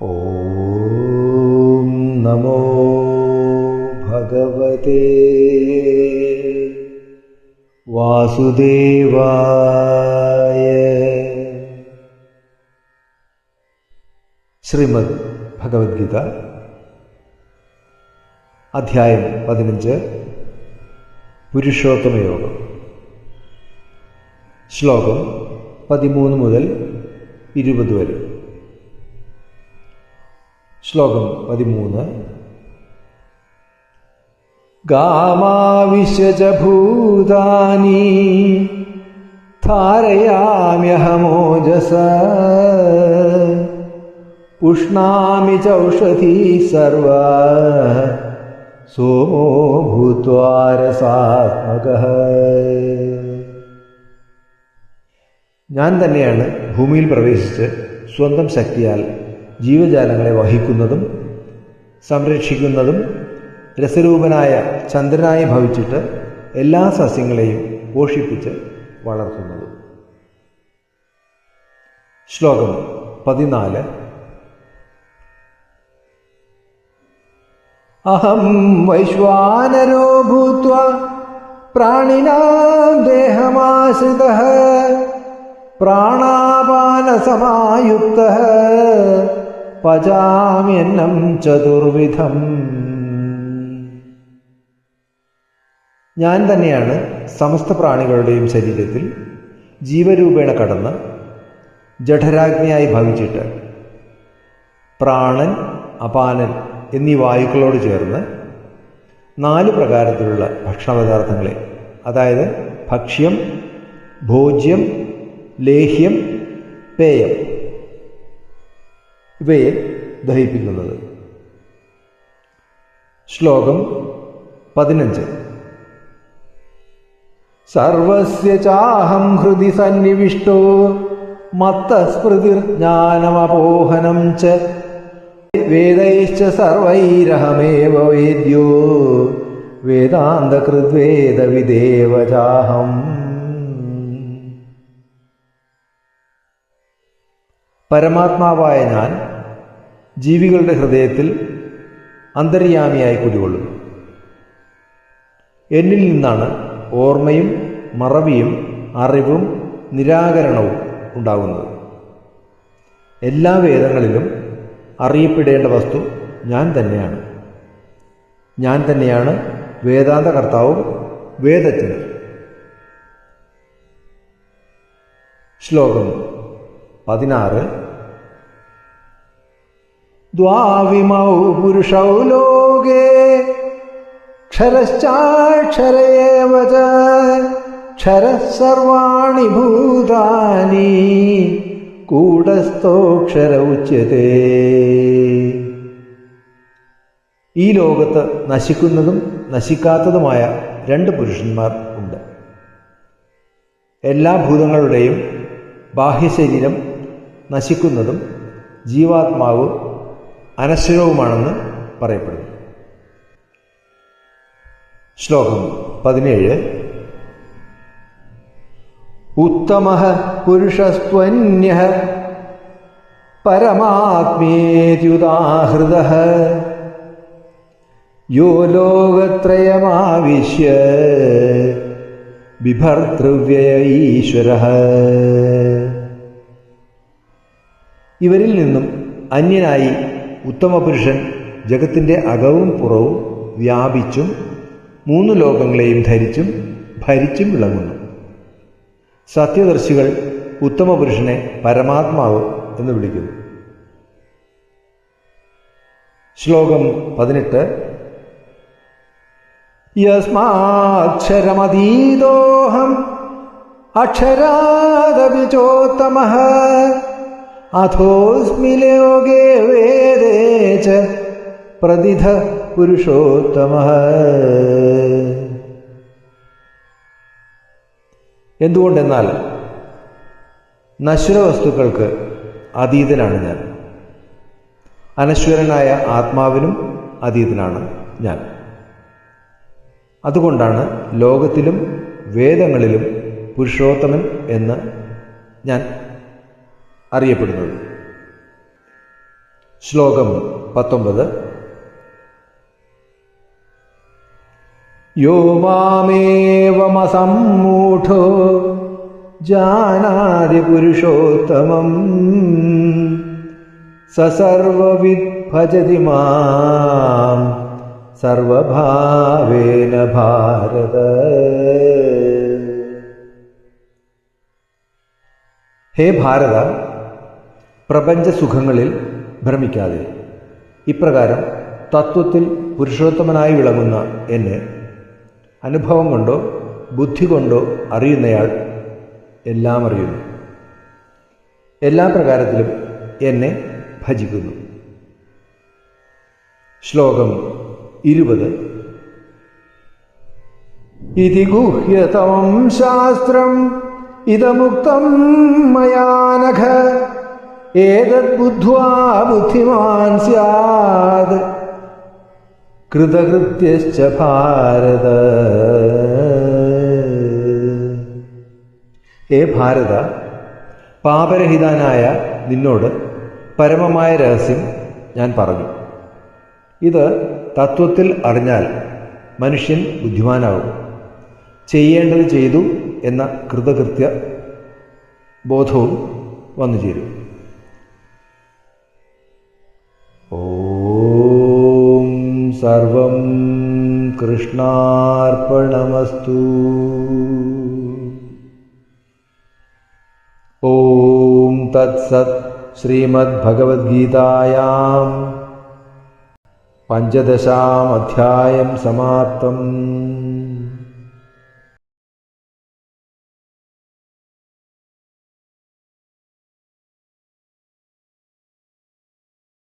ॐ नमो भगवते വാസുദേവായ ശ്രീമദ് ഭഗവത്ഗീത അധ്യായം പതിനഞ്ച് പുരുഷോത്തമയോഗം ശ്ലോകം പതിമൂന്ന് മുതൽ ഇരുപത് വരെ ശ്ലോകം പതിമൂന്ന്. ഗാമാവിശ്യഭൂതാനി ധാരയാമ്യഹമോജസ ഉഷ്ണാമി ചൗഷധി സർവ സോമോ ഭൂത്വാരസാത്മക ഞാൻ തന്നെയാണ് ഭൂമിയിൽ പ്രവേശിച്ച് സ്വന്തം ശക്തിയാൽ ജീവജാലങ്ങളെ വഹിക്കുന്നതും സംരക്ഷിക്കുന്നതും രസരൂപനായ ചന്ദ്രനായി ഭവിച്ചിട്ട് എല്ലാ സസ്യങ്ങളെയും പോഷിപ്പിച്ച് വളർത്തുന്നത്. ശ്ലോകം പതിനാല്. അഹം വൈശ്വാനരോ ഭൂത്വ പ്രാണിനാം ദേഹമാശ്രിത പ്രാണാപാനസമായുക്ത പചാമ്യന്നം ചതുർവിധം. ഞാൻ തന്നെയാണ് സമസ്ത പ്രാണികളുടെയും ശരീരത്തിൽ ജീവരൂപേണ കടന്ന് ജഠരാഗ്നിയായി ഭവിച്ചിട്ട് പ്രാണൻ അപാനൻ എന്നീ വായുക്കളോട് ചേർന്ന് നാല് പ്രകാരത്തിലുള്ള ഭക്ഷണപദാർത്ഥങ്ങളെ അതായത് ഭക്ഷ്യം ഭോജ്യം ലേഹ്യം പേയം ഇവയെ ദഹിപ്പിക്കുന്നത്. ശ്ലോകം പതിനഞ്ച്. സർവസ്യ ചാഹം ഹൃദി സന്നിവിഷ്ടോ മത്തസ്മൃതിർജ്ഞാനമപോഹനം ച. വേദൈശ്ച സർവൈരഹമേവ വേദ്യോ വേദാന്തകൃദ്വേദവിദേവ ചാഹം. പരമാത്മാവായ ഞാൻ ജീവികളുടെ ഹൃദയത്തിൽ അന്തര്യാമിയായി കുടികൊള്ളുന്നു. എന്നിൽ നിന്നാണ് ഓർമ്മയും മറവിയും അറിവും നിരാകരണവും ഉണ്ടാകുന്നത്. എല്ലാ വേദങ്ങളിലും അറിയപ്പെടേണ്ട വസ്തു ഞാൻ തന്നെയാണ്. ഞാൻ തന്നെയാണ് വേദാന്ത കർത്താവും ശ്ലോകം പതിനാറ് ദ്വാവിമൗ പുരുഷൗ ലോകേ क्षरश्चाक्षरयेव च क्षरः सर्वाणि भूतानि കൂടസ്ഥോക്ഷര ഉച്യത്തെ ഈ ലോകത്ത് നശിക്കുന്നതും നശിക്കാത്തതുമായ രണ്ട് പുരുഷന്മാർ ഉണ്ട് എല്ലാ ഭൂതങ്ങളുടെയും ബാഹ്യശരീരം നശിക്കുന്നതും ജീവാത്മാവ് അനശ്വരവുമാണെന്ന് പറയപ്പെടുന്നു. ശ്ലോകം പതിനേഴ്. ഉത്തമ പുരുഷസ്ത്വന്യ പരമാത്മേത്യുദാഹൃത. യോ ലോകത്രയമാവിശ്യ ബിഭർത്തൃവ്യയ ഈശ്വര ഇവരിൽ നിന്നും അന്യനായി ഉത്തമപുരുഷൻ ജഗത്തിന്റെ അകവും പുറവും വ്യാപിച്ചും മൂന്ന് ലോകങ്ങളെയും ധരിച്ചും ഭരിച്ചും വിളങ്ങുന്നു. സത്യദർശികൾ ഉത്തമപുരുഷനെ പരമാത്മാവ് എന്ന് വിളിക്കുന്നു. ശ്ലോകം പതിനെട്ട്. യസ്മാക്ഷരമതീതോഹം അക്ഷരാദപി ചോത്തമ അഥോസ്മി വേദേ ച പ്രതിധ പുരുഷോത്തമ. എന്തുകൊണ്ടെന്നാൽ നശ്വര വസ്തുക്കൾക്ക് അതീതനാണ് ഞാൻ. അനശ്വരനായ ആത്മാവിനും അതീതനാണ് ഞാൻ. അതുകൊണ്ടാണ് ലോകത്തിലും വേദങ്ങളിലും പുരുഷോത്തമൻ എന്ന് ഞാൻ അറിയപ്പെടുന്നത്. ശ്ലോകം പത്തൊമ്പത്. യോ മാമേവമസമ്മൂഢോ ജാനാതി പുരുഷോത്തമം സസർവവിദ് ഭജതി മാം സർവഭാവേന ഭാരത. ഹേ ഭാരത പ്രപഞ്ചസുഖങ്ങളിൽ ഭ്രമിക്കാതെ. ഇപ്രകാരം തത്വത്തിൽ പുരുഷോത്തമനായി വിളങ്ങുന്ന എന്നെ അനുഭവം കൊണ്ടോ ബുദ്ധി കൊണ്ടോ അറിയുന്നയാൾ എല്ലാം അറിയുന്നു. എല്ലാ പ്രകാരത്തിലും എന്നെ ഭജിക്കുന്നു. ശ്ലോകം ഇരുപത്. ഇതി ഗുഹ്യതമം ശാസ്ത്രം ഇതമുക്തം മയാനഘ. ഏതത് ബുദ്ധ്വാ ബുദ്ധിമാൻ സ്യാത്? കൃതകൃത്യശ്ച ഭാരത. ഏ ഭാരത പാപരഹിതാനായ നിന്നോട് പരമമായ രഹസ്യം ഞാൻ പറഞ്ഞു. ഇത് തത്വത്തിൽ അറിഞ്ഞാൽ മനുഷ്യൻ ബുദ്ധിമാനാകും ചെയ്യേണ്ടത് ചെയ്തു എന്ന കൃതകൃത്യ ബോധവും വന്നു ചേരും ॐ सर्वं कृष्णार्पणमस्तु। ॐ तत्सत् श्रीमद्भगवद्गीतायाम् पञ्चदशामध्यायं समाप्तम्।